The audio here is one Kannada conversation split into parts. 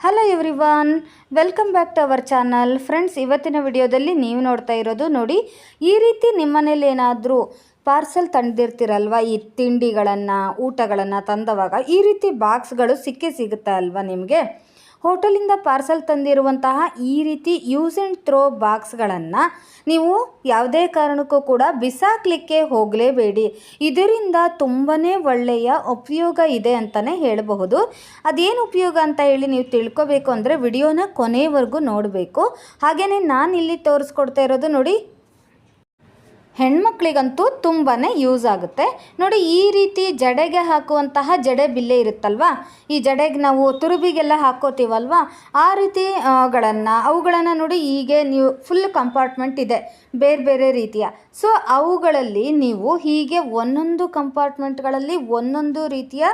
Hello everyone welcome back to our channel friends ಇವತ್ತಿನ ವಿಡಿಯೋದಲ್ಲಿ ನೀವು ನೋಡ್ತಾ ಇರೋದು ನೋಡಿ, ಈ ರೀತಿ ನಿಮ್ಮನೇಲಿ ಏನಾದರೂ ಪಾರ್ಸೆಲ್ ತಂದಿರ್ತೀರಲ್ವ? ಈ ತಿಂಡಿಗಳನ್ನು, ಊಟಗಳನ್ನು ತಂದವಾಗ ಈ ರೀತಿ ಬಾಕ್ಸ್ಗಳು ಸಿಕ್ಕೇ ಸಿಗುತ್ತಾ ಅಲ್ವಾ ನಿಮಗೆ? ಹೋಟೆಲಿಂದ ಪಾರ್ಸಲ್ ತಂದಿರುವಂತಹ ಈ ರೀತಿ ಯೂಸ್ ಆ್ಯಂಡ್ ಥ್ರೋ ಬಾಕ್ಸ್ಗಳನ್ನು ನೀವು ಯಾವುದೇ ಕಾರಣಕ್ಕೂ ಕೂಡ ಬಿಸಾಕಲಿಕ್ಕೆ ಹೋಗಲೇಬೇಡಿ. ಇದರಿಂದ ತುಂಬಾ ಒಳ್ಳೆಯ ಉಪಯೋಗ ಇದೆ ಅಂತಲೇ ಹೇಳಬಹುದು. ಅದೇನು ಉಪಯೋಗ ಅಂತ ಹೇಳಿ ನೀವು ತಿಳ್ಕೊಬೇಕು ಅಂದರೆ ವಿಡಿಯೋನ ಕೊನೆವರೆಗೂ ನೋಡಬೇಕು. ಹಾಗೆಯೇ ನಾನು ಇಲ್ಲಿ ತೋರಿಸ್ಕೊಡ್ತಾ ಇರೋದು ನೋಡಿ ಹೆಣ್ಮಕ್ಳಿಗಂತೂ ತುಂಬಾ ಯೂಸ್ ಆಗುತ್ತೆ. ನೋಡಿ, ಈ ರೀತಿ ಜಡೆಗೆ ಹಾಕುವಂತಹ ಜಡೆ ಬಿಲ್ಲೆ ಇರುತ್ತಲ್ವಾ? ಈ ಜಡೆಗೆ ನಾವು ತುರುಬಿಗೆಲ್ಲ ಹಾಕೋತೀವಲ್ವ? ಆ ರೀತಿ ಗಳನ್ನು, ಅವುಗಳನ್ನು ನೋಡಿ ಹೀಗೆ ನೀವು ಫುಲ್ ಕಂಪಾರ್ಟ್ಮೆಂಟ್ ಇದೆ, ಬೇರೆ ಬೇರೆ ರೀತಿಯ. ಸೊ ಅವುಗಳಲ್ಲಿ ನೀವು ಹೀಗೆ ಒಂದೊಂದು ಕಂಪಾರ್ಟ್ಮೆಂಟ್ಗಳಲ್ಲಿ ಒಂದೊಂದು ರೀತಿಯ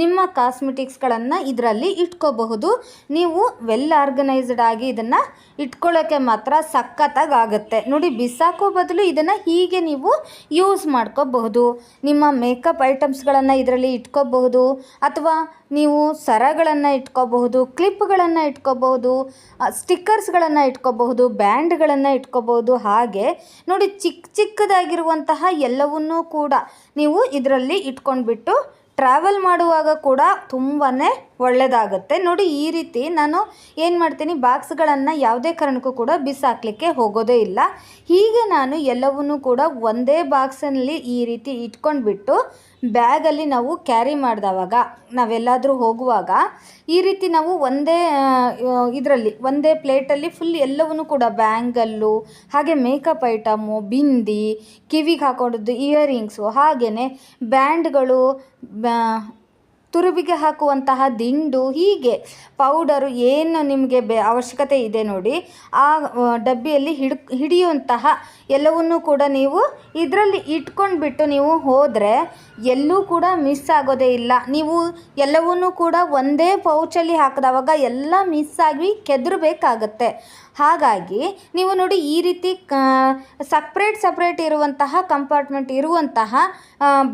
ನಿಮ್ಮ ಕಾಸ್ಮೆಟಿಕ್ಸ್ಗಳನ್ನು ಇದರಲ್ಲಿ ಇಟ್ಕೋಬಹುದು. ನೀವು ವೆಲ್ ಆರ್ಗನೈಸ್ಡ್ ಆಗಿ ಇದನ್ನು ಇಟ್ಕೊಳ್ಳೋಕ್ಕೆ ಮಾತ್ರ ಸಖತ್ತಾಗಿ ಆಗುತ್ತೆ. ನೋಡಿ, ಬಿಸಾಕೋ ಬದಲು ಇದನ್ನು ಹೀಗೆ ನೀವು ಯೂಸ್ ಮಾಡ್ಕೋಬಹುದು. ನಿಮ್ಮ ಮೇಕಪ್ ಐಟಮ್ಸ್ಗಳನ್ನು ಇದರಲ್ಲಿ ಇಟ್ಕೋಬಹುದು. ಅಥವಾ ನೀವು ಸರಗಳನ್ನು ಇಟ್ಕೋಬಹುದು ಕ್ಲಿಪ್ಗಳನ್ನು ಇಟ್ಕೋಬಹುದು ಸ್ಟಿಕ್ಕರ್ಸ್ಗಳನ್ನು ಇಟ್ಕೋಬಹುದು ಬ್ಯಾಂಡ್ಗಳನ್ನು ಇಟ್ಕೋಬಹುದು. ಹಾಗೆ ನೋಡಿ ಚಿಕ್ಕ ಚಿಕ್ಕದಾಗಿರುವಂತಹ ಎಲ್ಲವನ್ನೂ ಕೂಡ ನೀವು ಇದರಲ್ಲಿ ಇಟ್ಕೊಂಡ್ಬಿಟ್ಟು ಟ್ರಾವೆಲ್ ಮಾಡುವಾಗ ಕೂಡ ತುಂಬಾ ಒಳ್ಳೆಯದಾಗುತ್ತೆ ನೋಡಿ, ಈ ರೀತಿ ನಾನು ಏನು ಮಾಡ್ತೀನಿ ಬಾಕ್ಸ್ಗಳನ್ನು ಯಾವುದೇ ಕಾರಣಕ್ಕೂ ಕೂಡ ಬಿಸಾಕಲಿಕ್ಕೆ ಹೋಗೋದೇ ಇಲ್ಲ. ಹೀಗೆ ನಾನು ಎಲ್ಲವನ್ನೂ ಕೂಡ ಒಂದೇ ಬಾಕ್ಸಲ್ಲಿ ಈ ರೀತಿ ಇಟ್ಕೊಂಡ್ಬಿಟ್ಟು ಬ್ಯಾಗಲ್ಲಿ ನಾವು ಕ್ಯಾರಿ ಮಾಡಿದವಾಗ, ನಾವೆಲ್ಲಾದರೂ ಹೋಗುವಾಗ, ಈ ರೀತಿ ನಾವು ಒಂದೇ ಇದರಲ್ಲಿ, ಒಂದೇ ಪ್ಲೇಟಲ್ಲಿ ಫುಲ್ ಎಲ್ಲವನ್ನೂ ಕೂಡ ಬ್ಯಾಂಗಲ್ಲು, ಹಾಗೆ ಮೇಕಪ್ ಐಟಮು ಬಿಂದಿ, ಕಿವಿಗೆ ಹಾಕೊಳ್ಳೋದು ಇಯರಿಂಗ್ಸು ಹಾಗೆಯೇ ಬ್ಯಾಂಡ್ಗಳು ಬ್ಯಾ- ತುರುಬಿಗೆ ಹಾಕುವಂತಹ ದಿಂಡು ಹೀಗೆ ಪೌಡರು ಏನು ನಿಮಗೆ ಬೆ ಅವಶ್ಯಕತೆ ಇದೆ ನೋಡಿ, ಆ ಡಬ್ಬಿಯಲ್ಲಿ ಹಿಡ್, ಹಿಡಿಯುವಂತಹ ಎಲ್ಲವನ್ನೂ ಕೂಡ ನೀವು ಇದರಲ್ಲಿ ಇಟ್ಕೊಂಡ್ಬಿಟ್ಟು ನೀವು ಹೋದರೆ ಎಲ್ಲೂ ಕೂಡ ಮಿಸ್ ಆಗೋದೇ ಇಲ್ಲ. ನೀವು ಎಲ್ಲವನ್ನೂ ಕೂಡ ಒಂದೇ ಪೌಚಲ್ಲಿ ಹಾಕಿದವಾಗ ಎಲ್ಲ ಮಿಸ್ ಆಗಿ ಕೆದರಬೇಕಾಗತ್ತೆ. ಹಾಗಾಗಿ ನೀವು ನೋಡಿ ಈ ರೀತಿ ಸಪ್ರೇಟ್ ಸಪ್ರೇಟ್ ಇರುವಂತಹ ಕಂಪಾರ್ಟ್ಮೆಂಟ್ ಇರುವಂತಹ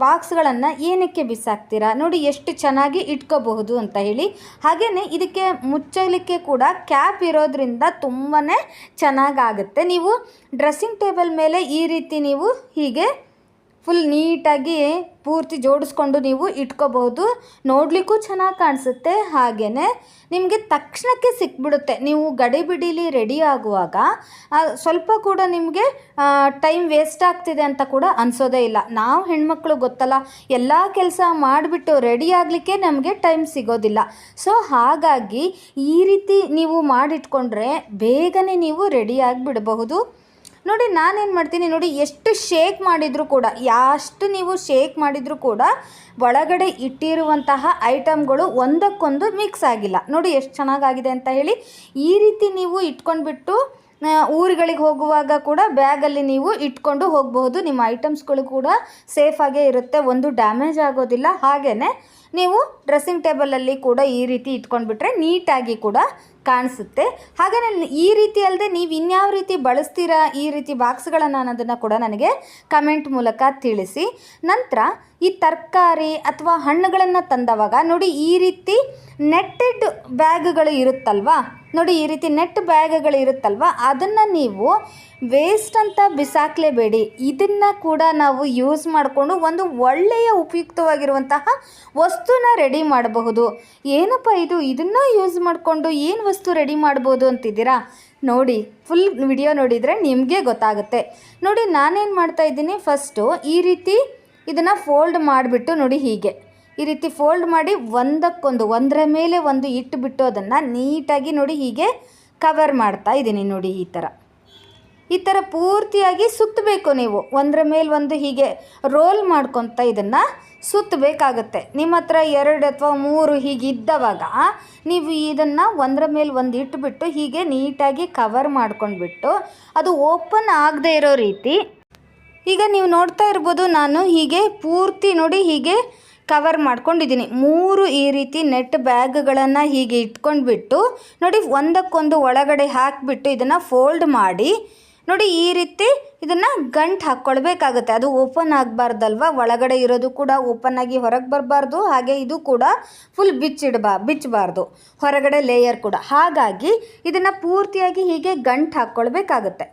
ಬಾಕ್ಸ್ಗಳನ್ನು ಏನಕ್ಕೆ ಬಿಸಾಕ್ತೀರಾ? ನೋಡಿ ಎಷ್ಟು ಚೆನ್ನಾಗಿ ಇಟ್ಕೋಬಹುದು ಅಂತ ಹೇಳಿ. ಹಾಗೆಯೇ ಇದಕ್ಕೆ ಮುಚ್ಚಲಿಕ್ಕೆ ಕೂಡ ಕ್ಯಾಪ್ ಇರೋದ್ರಿಂದ ತುಂಬಾ ಚೆನ್ನಾಗಾಗುತ್ತೆ. ನೀವು ಡ್ರೆಸ್ಸಿಂಗ್ ಟೇಬಲ್ ಮೇಲೆ ಈ ರೀತಿ ನೀವು ಹೀಗೆ ಫುಲ್ ನೀಟಾಗಿ ಪೂರ್ತಿ ಜೋಡಿಸ್ಕೊಂಡು ನೀವು ಇಟ್ಕೋಬಹುದು. ನೋಡಲಿಕ್ಕೂ ಚೆನ್ನಾಗಿ ಕಾಣಿಸುತ್ತೆ ಹಾಗೆಯೇ ನಿಮಗೆ ತಕ್ಷಣಕ್ಕೆ ಸಿಕ್ಬಿಡುತ್ತೆ. ನೀವು ಗಡಿಬಿಡಿಲಿ ರೆಡಿ ಆಗುವಾಗ ಸ್ವಲ್ಪ ಕೂಡ ನಿಮಗೆ ಟೈಮ್ ವೇಸ್ಟ್ ಆಗ್ತಿದೆ ಅಂತ ಕೂಡ ಅನಿಸೋದೇ ಇಲ್ಲ. ನಾವು ಹೆಣ್ಮಕ್ಳು ಗೊತ್ತಲ್ಲ, ಎಲ್ಲ ಕೆಲಸ ಮಾಡಿಬಿಟ್ಟು ರೆಡಿ ಆಗಲಿಕ್ಕೆ ನಮಗೆ ಟೈಮ್ ಸಿಗೋದಿಲ್ಲ. ಸೊ ಹಾಗಾಗಿ ಈ ರೀತಿ ನೀವು ಮಾಡಿಟ್ಕೊಂಡ್ರೆ ಬೇಗನೆ ನೀವು ರೆಡಿ ಆಗಿಬಿಡಬಹುದು. ನೋಡಿ, ನಾನೇನು ಮಾಡ್ತೀನಿ ನೋಡಿ, ಎಷ್ಟು ಶೇಕ್ ಮಾಡಿದರೂ ಕೂಡ ಎಷ್ಟು ನೀವು ಶೇಕ್ ಮಾಡಿದರೂ ಕೂಡ, ಒಳಗಡೆ ಇಟ್ಟಿರುವಂತಹ ಐಟಮ್ಗಳು ಒಂದಕ್ಕೊಂದು ಮಿಕ್ಸ್ ಆಗಿಲ್ಲ. ನೋಡಿ, ಎಷ್ಟು ಚೆನ್ನಾಗಾಗಿದೆ ಅಂತ ಹೇಳಿ, ಈ ರೀತಿ ನೀವು ಇಟ್ಕೊಂಡ್ಬಿಟ್ಟು ಊರುಗಳಿಗೆ ಹೋಗುವಾಗ ಕೂಡ ಬ್ಯಾಗಲ್ಲಿ ನೀವು ಇಟ್ಕೊಂಡು ಹೋಗಬಹುದು. ನಿಮ್ಮ ಐಟಮ್ಸ್ಗಳು ಕೂಡ ಸೇಫಾಗೇ ಇರುತ್ತೆ. ಒಂದು ಡ್ಯಾಮೇಜ್ ಆಗೋದಿಲ್ಲ. ಹಾಗೆಯೇ ನೀವು ಡ್ರೆಸ್ಸಿಂಗ್ ಟೇಬಲಲ್ಲಿ ಕೂಡ ಈ ರೀತಿ ಇಟ್ಕೊಂಡ್ಬಿಟ್ರೆ ನೀಟಾಗಿ ಕೂಡ ಕಾಣಿಸುತ್ತೆ. ಹಾಗೆಯೇ ಈ ರೀತಿ ಅಲ್ಲದೆ ನೀವು ಇನ್ಯಾವ ರೀತಿ ಬಳಸ್ತೀರಾ ಈ ರೀತಿ ಬಾಕ್ಸ್ಗಳನ್ನು ಅನ್ನೋದನ್ನು ಕೂಡ ನನಗೆ ಕಮೆಂಟ್ ಮೂಲಕ ತಿಳಿಸಿ. ನಂತರ ಈ ತರಕಾರಿ ಅಥವಾ ಹಣ್ಣುಗಳನ್ನು ತಂದವಾಗ ನೋಡಿ ಈ ರೀತಿ ನೆಟ್ಟೆಡ್ ಬ್ಯಾಗ್ಗಳು ಇರುತ್ತಲ್ವಾ? ನೋಡಿ ಈ ರೀತಿ ನೆಟ್ ಬ್ಯಾಗ್ಗಳು ಇರುತ್ತಲ್ವ? ಅದನ್ನು ನೀವು ವೇಸ್ಟ್ ಅಂತ ಬಿಸಾಕಲೇಬೇಡಿ. ಇದನ್ನು ಕೂಡ ನಾವು ಯೂಸ್ ಮಾಡಿಕೊಂಡು ಒಂದು ಒಳ್ಳೆಯ ಉಪಯುಕ್ತವಾಗಿರುವಂತಹ ವಸ್ತುನ ರೆಡಿ ಮಾಡಬಹುದು. ಏನಪ್ಪ ಇದು? ಇದನ್ನು ಯೂಸ್ ಮಾಡಿಕೊಂಡು ಏನು ವಸ್ತು ರೆಡಿ ಮಾಡ್ಬೋದು ಅಂತಿದ್ದೀರಾ? ನೋಡಿ ಫುಲ್ ವಿಡಿಯೋ ನೋಡಿದರೆ ನಿಮಗೆ ಗೊತ್ತಾಗುತ್ತೆ. ನೋಡಿ, ನಾನೇನು ಮಾಡ್ತಾ ಇದ್ದೀನಿ? ಫಸ್ಟು ಈ ರೀತಿ ಇದನ್ನು ಫೋಲ್ಡ್ ಮಾಡಿಬಿಟ್ಟು ನೋಡಿ ಹೀಗೆ. ಈ ರೀತಿ ಫೋಲ್ಡ್ ಮಾಡಿ ಒಂದಕ್ಕೊಂದು, ಒಂದರ ಮೇಲೆ ಒಂದು ಇಟ್ಟುಬಿಟ್ಟು ಅದನ್ನು ನೀಟಾಗಿ ನೋಡಿ ಹೀಗೆ ಕವರ್ ಮಾಡ್ತಾ ಇದ್ದೀನಿ ನೋಡಿ ಈ ಥರ. ಈ ಥರ ಪೂರ್ತಿಯಾಗಿ ಸುತ್ತಬೇಕು ನೀವು. ಒಂದರ ಮೇಲೆ ಒಂದು ಹೀಗೆ ರೋಲ್ ಮಾಡ್ಕೊತ ಇದನ್ನು ಸುತ್ತಬೇಕಾಗತ್ತೆ. ನಿಮ್ಮ ಹತ್ರ ಎರಡು ಅಥವಾ ಮೂರು ಹೀಗೆ ಇದ್ದವಾಗ, ನೀವು ಇದನ್ನು ಒಂದರ ಮೇಲೆ ಒಂದು ಇಟ್ಟುಬಿಟ್ಟು ಹೀಗೆ ನೀಟಾಗಿ ಕವರ್ ಮಾಡ್ಕೊಂಡ್ಬಿಟ್ಟು ಅದು ಓಪನ್ ಆಗದೆ ಇರೋ ರೀತಿ, ಈಗ ನೀವು ನೋಡ್ತಾ ಇರ್ಬೋದು ನಾನು ಹೀಗೆ ಪೂರ್ತಿ ನೋಡಿ ಹೀಗೆ ಕವರ್ ಮಾಡ್ಕೊಂಡಿದ್ದೀನಿ. ಮೂರು ಈ ರೀತಿ ನೆಟ್ ಬ್ಯಾಗ್ಗಳನ್ನು ಹೀಗೆ ಇಟ್ಕೊಂಡ್ಬಿಟ್ಟು ನೋಡಿ ಒಂದಕ್ಕೊಂದು ಒಳಗಡೆ ಹಾಕಿಬಿಟ್ಟು ಇದನ್ನು ಫೋಲ್ಡ್ ಮಾಡಿ ನೋಡಿ, ಈ ರೀತಿ ಇದನ್ನು ಗಂಟು ಹಾಕ್ಕೊಳ್ಬೇಕಾಗುತ್ತೆ. ಅದು ಓಪನ್ ಆಗಬಾರ್ದಲ್ವ? ಒಳಗಡೆ ಇರೋದು ಕೂಡ ಓಪನ್ ಆಗಿ ಹೊರಗೆ ಬರಬಾರ್ದು. ಹಾಗೆ ಇದು ಕೂಡ ಫುಲ್ ಬಿಚ್ಚಿಡಬಾ ಬಿಚ್ಚಬಾರ್ದು ಹೊರಗಡೆ ಲೇಯರ್ ಕೂಡ. ಹಾಗಾಗಿ ಇದನ್ನು ಪೂರ್ತಿಯಾಗಿ ಹೀಗೆ ಗಂಟು ಹಾಕ್ಕೊಳ್ಬೇಕಾಗುತ್ತೆ.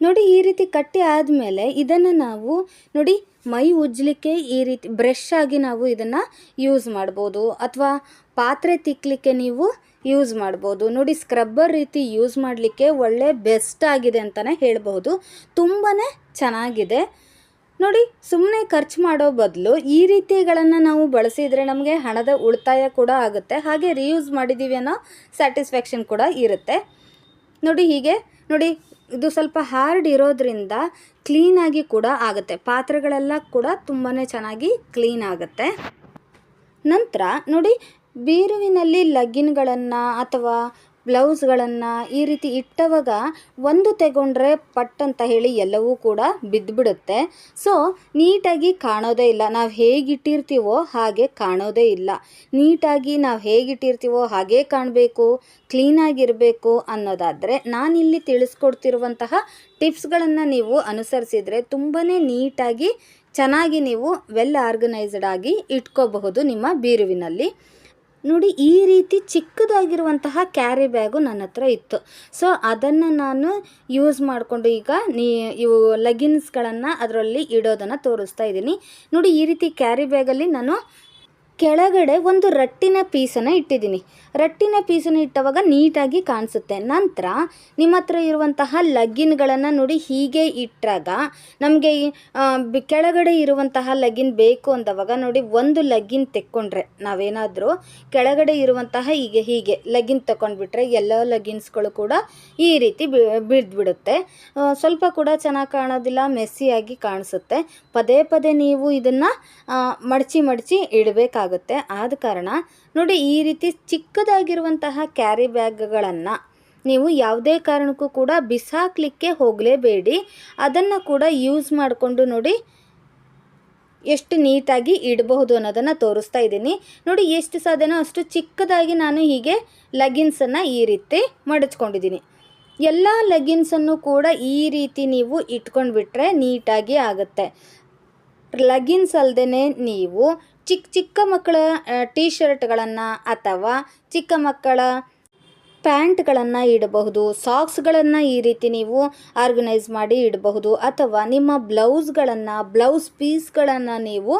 ನೋಡಿ, ಈ ರೀತಿ ಕಟ್ಟಿ ಆದಮೇಲೆ ಇದನ್ನು ನಾವು ನೋಡಿ, ಮೈ ಉಜ್ಜಲಿಕ್ಕೆ ಈ ರೀತಿ ಬ್ರಷ್ ಆಗಿ ನಾವು ಇದನ್ನು ಯೂಸ್ ಮಾಡ್ಬೋದು. ಅಥವಾ ಪಾತ್ರೆ ತಿಕ್ಕಲಿಕ್ಕೆ ನೀವು ಯೂಸ್ ಮಾಡ್ಬೋದು. ನೋಡಿ ಸ್ಕ್ರಬ್ಬರ್ ರೀತಿ ಯೂಸ್ ಮಾಡಲಿಕ್ಕೆ ಒಳ್ಳೆ ಬೆಸ್ಟ್ ಆಗಿದೆ ಅಂತಲೇ ಹೇಳ್ಬೋದು ತುಂಬಾ ಚೆನ್ನಾಗಿದೆ. ನೋಡಿ ಸುಮ್ಮನೆ ಖರ್ಚು ಮಾಡೋ ಬದಲು ಈ ರೀತಿಗಳನ್ನು ನಾವು ಬಳಸಿದರೆ ನಮಗೆ ಹಣದ ಉಳಿತಾಯ ಕೂಡ ಆಗುತ್ತೆ. ಹಾಗೆ ರಿಯೂಸ್ ಮಾಡಿದ್ದೀವಿ ಅನ್ನೋ ಸ್ಯಾಟಿಸ್ಫ್ಯಾಕ್ಷನ್ ಕೂಡ ಇರುತ್ತೆ. ನೋಡಿ, ಹೀಗೆ, ನೋಡಿ, ಇದು ಸ್ವಲ್ಪ ಹಾರ್ಡ್ ಇರೋದ್ರಿಂದ ಕ್ಲೀನಾಗಿ ಕೂಡ ಆಗುತ್ತೆ. ಪಾತ್ರೆಗಳೆಲ್ಲ ಕೂಡ ತುಂಬಾ ಚೆನ್ನಾಗಿ ಕ್ಲೀನ್ ಆಗುತ್ತೆ. ನಂತರ, ನೋಡಿ ಬೀರುವಿನಲ್ಲಿ ಲಗ್ಗಿನ್ಗಳನ್ನು ಅಥವಾ ಬ್ಲೌಸ್ಗಳನ್ನು ಈ ರೀತಿ ಇಟ್ಟವಾಗ ಒಂದು ತೆಗೊಂಡ್ರೆ ಪಟ್ ಅಂತ ಹೇಳಿ ಎಲ್ಲವೂ ಕೂಡ ಬಿದ್ದುಬಿಡುತ್ತೆ. ಸೊ ನೀಟಾಗಿ ಕಾಣೋದೇ ಇಲ್ಲ. ನಾವು ಹೇಗಿಟ್ಟಿರ್ತೀವೋ ಹಾಗೆ ಕಾಣೋದೇ ಇಲ್ಲ. ನೀಟಾಗಿ ನಾವು ಹೇಗಿಟ್ಟಿರ್ತೀವೋ ಹಾಗೇ ಕಾಣಬೇಕು ಕ್ಲೀನಾಗಿರಬೇಕು ಅನ್ನೋದಾದರೆ ನಾನಿಲ್ಲಿ ತಿಳಿಸ್ಕೊಡ್ತಿರುವಂತಹ ಟಿಪ್ಸ್ಗಳನ್ನು ನೀವು ಅನುಸರಿಸಿದರೆ ತುಂಬಾ ನೀಟಾಗಿ ಚೆನ್ನಾಗಿ ನೀವು ವೆಲ್ ಆರ್ಗನೈಸ್ಡ್ ಆಗಿ ಇಟ್ಕೋಬಹುದು ನಿಮ್ಮ ಬೀರುವಿನಲ್ಲಿ. ನೋಡಿ, ಈ ರೀತಿ ಚಿಕ್ಕದಾಗಿರುವಂತಹ ಕ್ಯಾರಿ ಬ್ಯಾಗು ನನ್ನ ಹತ್ರ ಇತ್ತು. ಸೊ ಅದನ್ನು ನಾನು ಯೂಸ್ ಮಾಡಿಕೊಂಡು ಈಗ ನೀ, ಇವು ಲಗಿನ್ಸ್ಗಳನ್ನು ಅದರಲ್ಲಿ ಇಡೋದನ್ನು ತೋರಿಸ್ತಾ ಇದ್ದೀನಿ. ನೋಡಿ, ಈ ರೀತಿ ಕ್ಯಾರಿ ಬ್ಯಾಗಲ್ಲಿ ನಾನು ಕೆಳಗಡೆ ಒಂದು ರಟ್ಟಿನ ಪೀಸನ್ನು ಇಟ್ಟಿದ್ದೀನಿ. ರಟ್ಟಿನ ಪೀಸನ್ನು ಇಟ್ಟವಾಗ ನೀಟಾಗಿ ಕಾಣಿಸುತ್ತೆ. ನಂತರ ನಿಮ್ಮ ಹತ್ರ ಇರುವಂತಹ ಲಗ್ಗಿನ್ಗಳನ್ನು ನೋಡಿ ಹೀಗೆ ಇಟ್ಟಾಗ ನಮಗೆ ಕೆಳಗಡೆ ಇರುವಂತಹ ಲಗ್ಗಿನ್ ಬೇಕು ಅಂದವಾಗ ನೋಡಿ ಒಂದು ಲಗ್ಗಿನ್ ತೆಕ್ಕೊಂಡ್ರೆ. ನಾವೇನಾದರೂ ಕೆಳಗಡೆ ಇರುವಂತಹ ಹೀಗೆ ಹೀಗೆ ಲಗ್ಗಿನ್ ತಗೊಂಡ್ಬಿಟ್ರೆ ಎಲ್ಲ ಲಗ್ಗಿನ್ಸ್ಗಳು ಕೂಡ ಈ ರೀತಿ ಬಿಡ್ದುಬಿಡುತ್ತೆ ಸ್ವಲ್ಪ ಕೂಡ ಚೆನ್ನಾಗಿ ಕಾಣೋದಿಲ್ಲ, ಮೆಸ್ಸಿಯಾಗಿ ಕಾಣಿಸುತ್ತೆ. ಪದೇ ಪದೇ ನೀವು ಇದನ್ನು ಮಡಚಿ ಮಡಚಿ ಇಡಬೇಕಾಗುತ್ತೆ. ಆದ ಕಾರಣ ನೋಡಿ ಈ ರೀತಿ ಚಿಕ್ಕದಾಗಿರುವಂತಹ ಕ್ಯಾರಿ ಬ್ಯಾಗ್ಗಳನ್ನು ನೀವು ಯಾವುದೇ ಕಾರಣಕ್ಕೂ ಕೂಡ ಬಿಸಾಕಲಿಕ್ಕೆ ಹೋಗಲೇಬೇಡಿ. ಅದನ್ನು ಕೂಡ ಯೂಸ್ ಮಾಡಿಕೊಂಡು ನೋಡಿ ಎಷ್ಟು ನೀಟಾಗಿ ಇಡಬಹುದು ಅನ್ನೋದನ್ನು ತೋರಿಸ್ತಾ ಇದ್ದೀನಿ. ನೋಡಿ, ಎಷ್ಟು ಸಾಧ್ಯನೋ ಅಷ್ಟು ಚಿಕ್ಕದಾಗಿ ನಾನು ಹೀಗೆ ಲಗಿನ್ಸನ್ನು ಈ ರೀತಿ ಮಡಚ್ಕೊಂಡಿದ್ದೀನಿ. ಎಲ್ಲ ಲಗಿನ್ಸನ್ನು ಕೂಡ ಈ ರೀತಿ ನೀವು ಇಟ್ಕೊಂಡ್ಬಿಟ್ರೆ ನೀಟಾಗಿ ಆಗುತ್ತೆ. ಲಗಿನ್ಸ್ ಅಲ್ಲದೇ ನೀವು ಚಿಕ್ಕ ಚಿಕ್ಕ ಮಕ್ಕಳ ಟೀ ಶರ್ಟ್ಗಳನ್ನು ಅಥವಾ ಚಿಕ್ಕ ಮಕ್ಕಳ ಪ್ಯಾಂಟ್ಗಳನ್ನು ಇಡಬಹುದು. ಸಾಕ್ಸ್ಗಳನ್ನು ಈ ರೀತಿ ನೀವು ಆರ್ಗನೈಸ್ ಮಾಡಿ ಇಡಬಹುದು. ಅಥವಾ ನಿಮ್ಮ ಬ್ಲೌಸ್ಗಳನ್ನು, ಬ್ಲೌಸ್ ಪೀಸ್ಗಳನ್ನು ನೀವು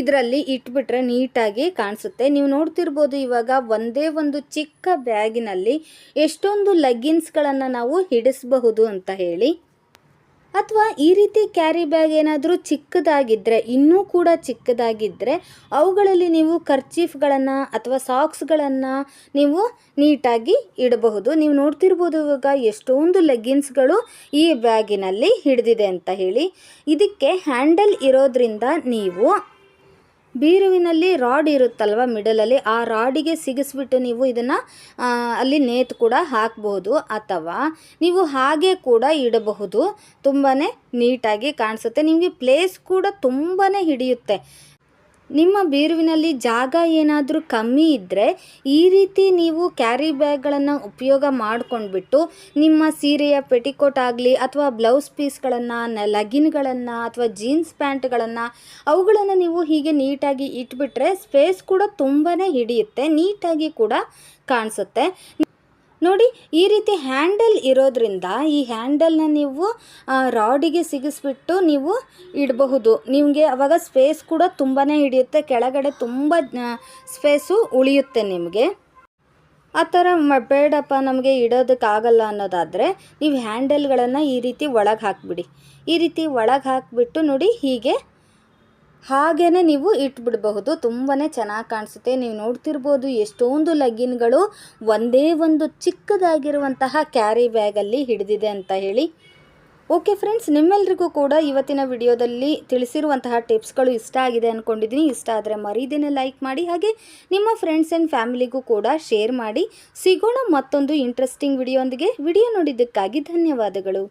ಇದರಲ್ಲಿ ಇಟ್ಬಿಟ್ರೆ ನೀಟಾಗಿ ಕಾಣಿಸುತ್ತೆ. ನೀವು ನೋಡ್ತಿರ್ಬೋದು ಇವಾಗ ಒಂದೇ ಒಂದು ಚಿಕ್ಕ ಬ್ಯಾಗಿನಲ್ಲಿ ಎಷ್ಟೊಂದು ಲಗ್ಗಿನ್ಸ್ಗಳನ್ನು ನಾವು ಹಿಡಿಸಬಹುದು ಅಂತ ಹೇಳಿ. ಅಥವಾ ಈ ರೀತಿ ಕ್ಯಾರಿ ಬ್ಯಾಗ್ ಏನಾದರೂ ಚಿಕ್ಕದಾಗಿದ್ದರೆ ಇನ್ನೂ ಕೂಡ ಚಿಕ್ಕದಾಗಿದ್ದರೆ ಅವುಗಳಲ್ಲಿ ನೀವು ಕರ್ಚೀಫ್ಗಳನ್ನು ಅಥವಾ ಸಾಕ್ಸ್ಗಳನ್ನು ನೀವು ನೀಟಾಗಿ ಇಡಬಹುದು. ನೀವು ನೋಡ್ತಿರ್ಬೋದು ಇವಾಗ ಎಷ್ಟೊಂದು ಲೆಗ್ಗಿನ್ಸ್ಗಳು ಈ ಬ್ಯಾಗಿನಲ್ಲಿ ಹಿಡಿದಿದೆ ಅಂತ ಹೇಳಿ. ಇದಕ್ಕೆ ಹ್ಯಾಂಡಲ್ ಇರೋದ್ರಿಂದ ನೀವು ಬೀರುವಿನಲ್ಲಿ ರಾಡ್ ಇರುತ್ತಲ್ವ ಮಿಡಲಲ್ಲಿ, ಆ ರಾಡಿಗೆ ಸಿಗಿಸ್ಬಿಟ್ಟು ನೀವು ಇದನ್ನು ಅಲ್ಲಿ ನೇತು ಕೂಡ ಹಾಕಬಹುದು ಅಥವಾ ನೀವು ಹಾಗೆ ಕೂಡ ಇಡಬಹುದು. ತುಂಬಾ ನೀಟಾಗಿ ಕಾಣಿಸುತ್ತೆ. ನಿಮಗೆ ಪ್ಲೇಸ್ ಕೂಡ ತುಂಬಾ ಹಿಡಿಯುತ್ತೆ. ನಿಮ್ಮ ಬೀರುವಿನಲ್ಲಿ ಜಾಗ ಏನಾದರೂ ಕಮ್ಮಿ ಇದ್ದರೆ ಈ ರೀತಿ ನೀವು ಕ್ಯಾರಿ ಬ್ಯಾಗ್ಗಳನ್ನು ಉಪಯೋಗ ಮಾಡ್ಕೊಂಡ್ಬಿಟ್ಟು ನಿಮ್ಮ ಸೀರೆಯ ಪೆಟಿಕೋಟ್ ಆಗಲಿ ಅಥವಾ ಬ್ಲೌಸ್ ಪೀಸ್ಗಳನ್ನು ಲಗಿನ್ಗಳನ್ನು ಅಥವಾ ಜೀನ್ಸ್ ಪ್ಯಾಂಟ್ಗಳನ್ನು ಅವುಗಳನ್ನು ನೀವು ಹೀಗೆ ನೀಟಾಗಿ ಇಟ್ಬಿಟ್ರೆ ಸ್ಪೇಸ್ ಕೂಡ ತುಂಬಾ ಹಿಡಿಯುತ್ತೆ, ನೀಟಾಗಿ ಕೂಡ ಕಾಣಿಸುತ್ತೆ. ನೋಡಿ, ಈ ರೀತಿ ಹ್ಯಾಂಡಲ್ ಇರೋದ್ರಿಂದ ಈ ಹ್ಯಾಂಡಲ್ನ ನೀವು ರಾಡಿಗೆ ಸಿಗಿಸ್ಬಿಟ್ಟು ನೀವು ಇಡಬಹುದು. ನಿಮಗೆ ಅವಾಗ ಸ್ಪೇಸ್ ಕೂಡ ತುಂಬಾ ಹಿಡಿಯುತ್ತೆ. ಕೆಳಗಡೆ ತುಂಬ ಸ್ಪೇಸು ಉಳಿಯುತ್ತೆ ನಿಮಗೆ. ಆ ಥರ ಬೇಡಪ್ಪ, ನಮಗೆ ಇಡೋದಕ್ಕಾಗಲ್ಲ ಅನ್ನೋದಾದರೆ ನೀವು ಹ್ಯಾಂಡಲ್ಗಳನ್ನು ಈ ರೀತಿ ಒಳಗೆ ಹಾಕಿಬಿಡಿ. ಈ ರೀತಿ ಒಳಗೆ ಹಾಕಿಬಿಟ್ಟು ನೋಡಿ ಹೀಗೆ ಹಾಗೇ ನೀವು ಇಟ್ಬಿಡಬಹುದು. ತುಂಬಾ ಚೆನ್ನಾಗಿ ಕಾಣಿಸುತ್ತೆ. ನೀವು ನೋಡ್ತಿರ್ಬೋದು ಎಷ್ಟೊಂದು ಲಗ್ಗಿನ್ಗಳು ಒಂದೇ ಒಂದು ಚಿಕ್ಕದಾಗಿರುವಂತಹ ಕ್ಯಾರಿ ಬ್ಯಾಗಲ್ಲಿ ಹಿಡಿದಿದೆ ಅಂತ ಹೇಳಿ. ಓಕೆ ಫ್ರೆಂಡ್ಸ್, ನಿಮ್ಮೆಲ್ರಿಗೂ ಕೂಡ ಇವತ್ತಿನ ವಿಡಿಯೋದಲ್ಲಿ ತಿಳಿಸಿರುವಂತಹ ಟಿಪ್ಸ್ಗಳು ಇಷ್ಟ ಆಗಿದೆ ಅಂದ್ಕೊಂಡಿದ್ದೀನಿ ಇಷ್ಟ ಆದರೆ ಮರೀದೇನೆ ಲೈಕ್ ಮಾಡಿ, ಹಾಗೆ ನಿಮ್ಮ ಫ್ರೆಂಡ್ಸ್ ಆ್ಯಂಡ್ ಫ್ಯಾಮಿಲಿಗೂ ಕೂಡ ಶೇರ್ ಮಾಡಿ. ಸಿಗೋಣ ಮತ್ತೊಂದು ಇಂಟ್ರೆಸ್ಟಿಂಗ್ ವಿಡಿಯೋ ವಿಡಿಯೋ ನೋಡಿದ್ದಕ್ಕಾಗಿ ಧನ್ಯವಾದಗಳು.